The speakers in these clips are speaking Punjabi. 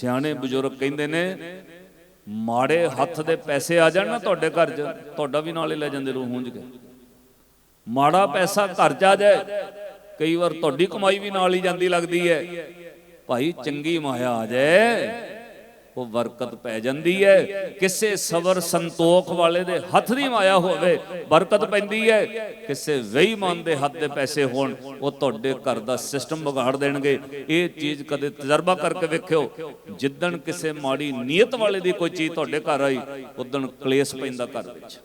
ਸਿਆਣੇ ਬਜ਼ੁਰਗ ਕਹਿੰਦੇ ਨੇ, ਮਾੜੇ ਹੱਥ ਦੇ ਪੈਸੇ ਆ ਜਾਣ ਨਾ ਤੁਹਾਡੇ ਘਰ 'ਚ, ਤੁਹਾਡਾ ਵੀ ਨਾਲੇ ਲੈ ਜਾਂਦੇ ਰੂਹ ਹੁੰਝ ਕੇ। ਮਾੜਾ ਪੈਸਾ ਘਰ 'ਚ ਆ ਜਾਏ, ਕਈ ਵਾਰ ਤੁਹਾਡੀ ਕਮਾਈ ਵੀ ਨਾਲ ਹੀ ਜਾਂਦੀ ਲੱਗਦੀ ਹੈ। ਭਾਈ ਚੰਗੀ ਮਾਇਆ ਆ ਜਾਏ। ਉਹ ਬਰਕਤ ਪੈ ਜਾਂਦੀ ਹੈ। ਕਿਸੇ ਸਬਰ ਸੰਤੋਖ ਵਾਲੇ ਦੇ ਹੱਥ ਦੀ ਮਾਇਆ ਹੋਵੇ, ਬਰਕਤ ਪੈਂਦੀ ਹੈ। ਕਿਸੇ ਵੇਈਮਾਨ ਦੇ ਹੱਥ ਦੇ ਪੈਸੇ ਹੋਣ, ਉਹ ਤੁਹਾਡੇ ਘਰ ਦਾ ਸਿਸਟਮ ਵਿਗਾੜ ਦੇਣਗੇ। ਇਹ ਚੀਜ਼ ਕਦੇ ਤਜਰਬਾ ਕਰਕੇ ਵੇਖਿਓ। ਜਿੱਦਣ ਕਿਸੇ ਮਾੜੀ ਨੀਅਤ ਵਾਲੇ ਦੀ ਕੋਈ ਚੀਜ਼ ਤੁਹਾਡੇ ਘਰ ਆਈ, ਉਦਣ ਕਲੇਸ਼ ਪੈਂਦਾ ਘਰ ਵਿੱਚ।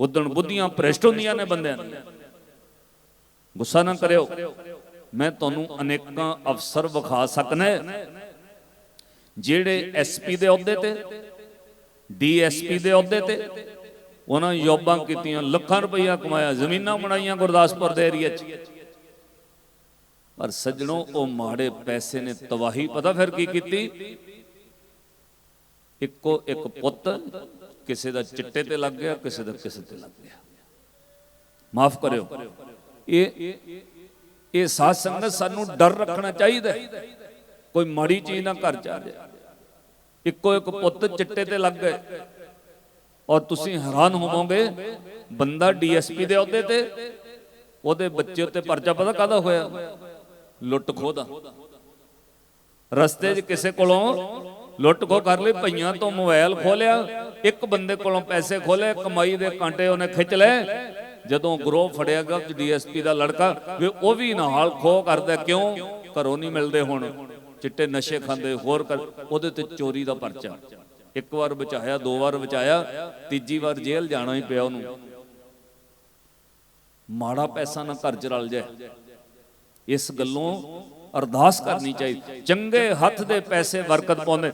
ਉਦਣ ਬੁੱਧੀਆਂ ਭ੍ਰਿਸ਼ਟ ਹੁੰਦੀਆਂ ਨੇ ਬੰਦਿਆਂ ਦੀਆਂ। ਗੁੱਸਾ ਨਾ ਕਰਿਓ। ਮੈਂ ਤੁਹਾਨੂੰ ਅਨੇਕਾਂ ਅਫਸਰ ਵਿਖਾ ਸਕਨੇ ਜਿਹੜੇ ਐਸਪੀ ਦੇ ਅਹੁਦੇ ਤੇ ਡੀਐਸਪੀ ਦੇ ਅਹੁਦੇ ਤੇ ਉਹਨਾਂ ਜੋਬਾਂ ਕੀਤੀਆਂ ਲੱਖਾਂ ਰੁਪਈਆ ਕਮਾਇਆ ਜ਼ਮੀਨਾਂ ਬਣਾਈਆਂ ਗੁਰਦਾਸਪੁਰ ਦੇ ਏਰੀਆ 'ਚ। ਪਰ ਸੱਜਣੋ ਉਹ ਮਾੜੇ ਪੈਸੇ ਨੇ ਤਬਾਹੀ ਪਤਾ ਫਿਰ ਕੀ ਕੀਤੀ? ਇੱਕੋ ਇੱਕ ਪੁੱਤ ਕਿਸੇ ਦਾ ਚਿੱਟੇ ਤੇ ਲੱਗ ਗਿਆ ਕਿਸੇ ਦਾ ਕਿਸੇ ਤੇ ਲੱਗ ਗਿਆ। ਮਾਫ ਕਰਿਓ। ਇਹ ਇਹ ਸਾਧ ਸੰਗਤ ਸਾਨੂੰ ਡਰ ਰੱਖਣਾ ਚਾਹੀਦਾ ਹੈ। ਕੋਈ ਮਾੜੀ ਚੀਜ਼ ਨਾ ਘਰ ਚ ਆ ਜਾਏ ਇੱਕੋ ਇੱਕ ਪੁੱਤ ਚਿੱਟੇ ਤੇ ਲੱਗ ਗਏ। ਔਰ ਤੁਸੀਂ ਹੈਰਾਨ ਹੋਵੋਗੇ, ਬੰਦਾ ਡੀਐਸਪੀ ਦੇ ਅਹੁਦੇ ਤੇ, ਉਹਦੇ ਬੱਚੇ ਉੱਤੇ ਪਰਚਾ ਪਤਾ ਕਾਦਾ ਹੋਇਆ? ਲੁੱਟ ਖੋਹ ਰਸਤੇ 'ਚ ਕਿਸੇ ਕੋਲੋਂ ਲੁੱਟ ਖੋ ਕਰ ਲਈ ਪਈਆਂ ਤੋਂ ਮੋਬਾਈਲ ਖੋਲਿਆ, ਇੱਕ ਬੰਦੇ ਕੋਲੋਂ ਪੈਸੇ ਖੋਲੇ, ਕਮਾਈ ਦੇ ਕਾਂਟੇ ਉਹਨੇ ਖਿੱਚ ਲਏ। ਜਦੋਂ ਗਰੋਹ ਫੜਿਆ ਗਿਆ, ਡੀਐਸਪੀ ਦਾ ਲੜਕਾ, ਵੀ ਉਹ ਵੀ ਨਾਲ ਖੋ ਕਰਦਾ, ਕਿਉਂ? ਘਰੋਂ ਨਹੀਂ ਮਿਲਦੇ ਹੁਣ। ਚਿੱਟੇ ਨਸ਼ੇ ਖਾਂਦੇ ਹੋਰ ਕਰ, ਉਹਦੇ ਤੇ ਚੋਰੀ ਦਾ ਪਰਚਾ। ਇੱਕ ਵਾਰ ਬਚਾਇਆ, ਦੋ ਵਾਰ ਬਚਾਇਆ, ਤੀਜੀ ਵਾਰ ਜੇਲ੍ਹ ਜਾਣਾ ਹੀ ਪਿਆ ਉਹਨੂੰ। ਮਾੜਾ ਪੈਸਾ ਨਾ ਘਰ ਚ ਰਲ ਜਾਏ। ਇਸ ਗੱਲੋਂ ਅਰਦਾਸ ਕਰਨੀ ਚਾਹੀਦੀ। ਚੰਗੇ ਹੱਥ ਦੇ ਪੈਸੇ ਬਰਕਤ ਪਾਉਂਦੇ।